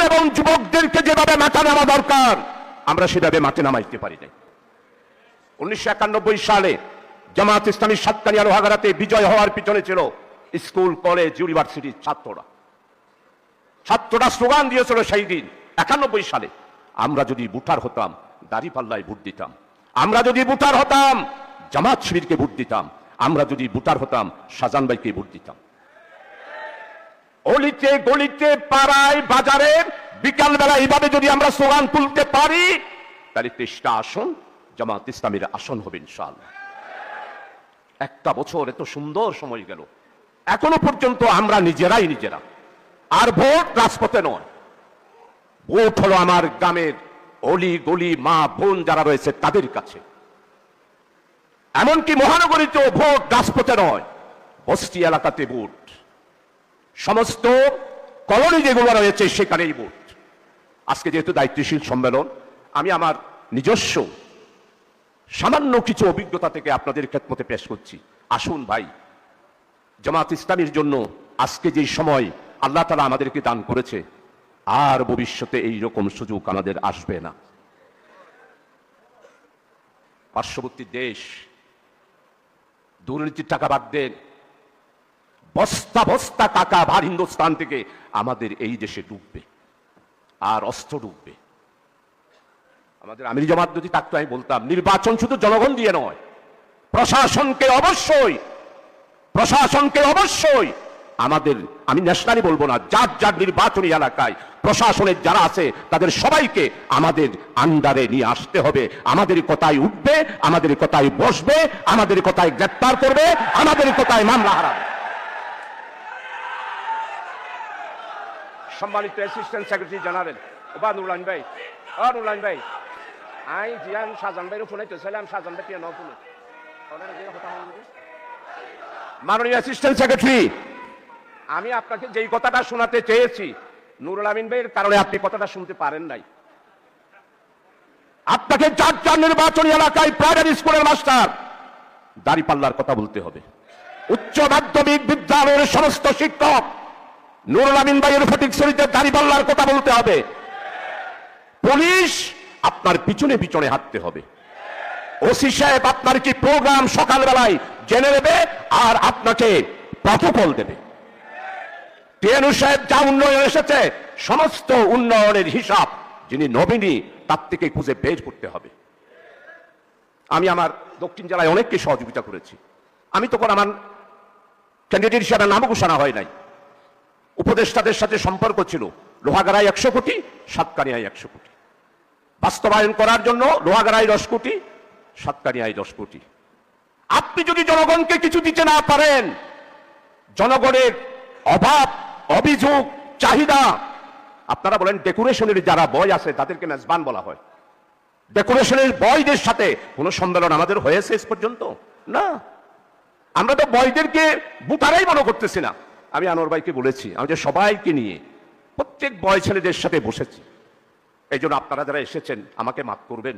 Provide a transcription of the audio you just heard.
তরুণ এবং যুবকদেরকে যেভাবে মাঠে নামা দরকার, আমরা সেভাবে মাঠে নামাইতে পারি নাই। উনিশশো একানব্বই সালে জামাত ইসলামী সাতকানিয়া লোহাগাড়াতে বিজয় হওয়ার পিছনে ছিল স্কুল, কলেজ, ইউনিভার্সিটির ছাত্ররা। ছাত্ররা স্লোগান দিয়েছিল সেই দিন, একানব্বই সালে, আমরা যদি বুটার হতাম দাড়ি পাল্লায় ভোট দিতাম। আমরা যদি বুটার হতাম জামাত শিবিরকে ভোট দিতাম। আমরা যদি বুটার হতাম শাহজান ভাইকে ভোট দিতাম। অলিতে গলিতে পাড়ায়, বাজারে, বিকালবেলা এইভাবে যদি আমরা স্লোগান তুলতে পারি, তাহলে তেইশটা আসন, জামাত ইসলামের আসন হবে ইনশাআল্লাহ। একটা বছর এত সুন্দর সময় গেল। এখনও পর্যন্ত আমরা নিজেরাই নিজেরা। আর ভোট রাজপথে নয়। ভোট হলো আমার গ্রামের অলি গলি মা বোন যারা রয়েছে তাদের কাছে। এমনকি মহানগরীতেও ভোট রাজপথে নয়, বস্তি এলাকাতে ভোট। সমস্ত কলোনি যেগুলো রয়েছে সেখানেই ভোট। আজকে যেহেতু দায়িত্বশীল সম্মেলন, আমি আমার নিজস্ব সামান্য কিছু অভিজ্ঞতা থেকে আপনাদের খেদমতে পেশ করছি। আসুন ভাই, জামাত ইসলামীর জন্য আজকে যে সময় আল্লাহ তালা আমাদেরকে দান করেছে, আর ভবিষ্যতে এই রকম সুযোগ আমাদের আসবে না। পার্শ্ববর্তী দেশ, দুর্নীতির টাকা বাদ দেন বস্তা বস্তা টাকা ভার হিন্দুস্তান থেকে আমাদের এই দেশে ডুববে। আর অস্ত্র ডুববে। আমাদের আমির জামাত যদি থাকতো, আমি বলতাম, নির্বাচন শুধু জনগণ দিয়ে নয়, প্রশাসনকে অবশ্যই প্রশাসনকে অবশ্যই আমাদের, আমি ন্যাশনালি বলব না, যার যার নির্বাচনী এলাকায় প্রশাসনের যারা আছে, তাদের সবাইকে আমাদের আন্ডারে নিয়ে আসতে হবে। আমাদের কথায় উঠবে, আমাদের কথায় বসবে, আমাদের কথায় গ্রেপ্তার করবে, আমাদের কথায় মামলা হারাবে। সম্মানিত অ্যাসিস্ট্যান্ট সেক্রেটারি জেনারেল বা নুরলাইন ভাই। ও নুরলাইন ভাই। আই, জিয়ান ভাইয়ের ফোনে তো ছিলাম সাজান ভাই কেন ফোনে। মাননীয় অ্যাসিস্ট্যান্ট সেক্রেটারি আমি আপনাকে যেই কথাটা শোনাতে চেয়েছি নুরুল আমিন ভাইয়ের কারণে আপনি কথাটা শুনতে পারেন নাই। আপনাকে চার চার নির্বাচনী এলাকায় প্রাইমারি স্কুলের মাস্টার দাড়ি পাল্লার কথা বলতে হবে। উচ্চ মাধ্যমিক বিদ্যালয়ের সমস্ত শিক্ষক নুরুল আমিন ভাইয়ের শরীরের দাড়িপাল্লার কথা বলতে হবে। পুলিশ আপনার পিছনে পিছনে হাঁটতে হবে। ওসি সাহেব আপনার কি প্রোগ্রাম সকালবেলায় জেনে নেবে আর আপনাকে প্রটোকল দেবে। টিএনু সাহেব যা উন্নয়ন এসেছে, সমস্ত উন্নয়নের হিসাব যিনি নবীনী তার থেকে খুঁজে বের করতে হবে। আমি আমার দক্ষিণ জেলায় অনেককে সহযোগিতা করেছি। আমি তখন আমার ক্যান্ডিডেট হিসাবে নাম ঘোষণা হয় নাই। উপদেষ্টাদের সাথে সম্পর্ক ছিল। লোহাগাড়ায় একশো কোটি, সাতকানিয়ায় একশো কোটি। বাস্তবায়ন করার জন্য লোহাগাড়ায় দশ কোটি, সাতকানিয়ায় দশ কোটি। আপনি যদি জনগণকে কিছু দিতে না পারেন, জনগণের অভাব, অভিযোগ, চাহিদা, আপনারা বলেন ডেকোরেশনের যারা বয় আছে, তাদেরকে মেজবান বলা হয়। ডেকোরেশনের বয়দের সাথে কোনো সম্মেলন আমাদের হয়েছে এস পর্যন্ত? না। আমরা তো বয়দেরকে বুটারাই মনে করতেছি না। আমি আনোয়ার ভাইকে বলেছি, আমি যে সবাইকে নিয়ে প্রত্যেক বয় ছেলেদের সাথে বসেছি। এই আপনারা যারা এসেছেন, আমাকে মাফ করবেন।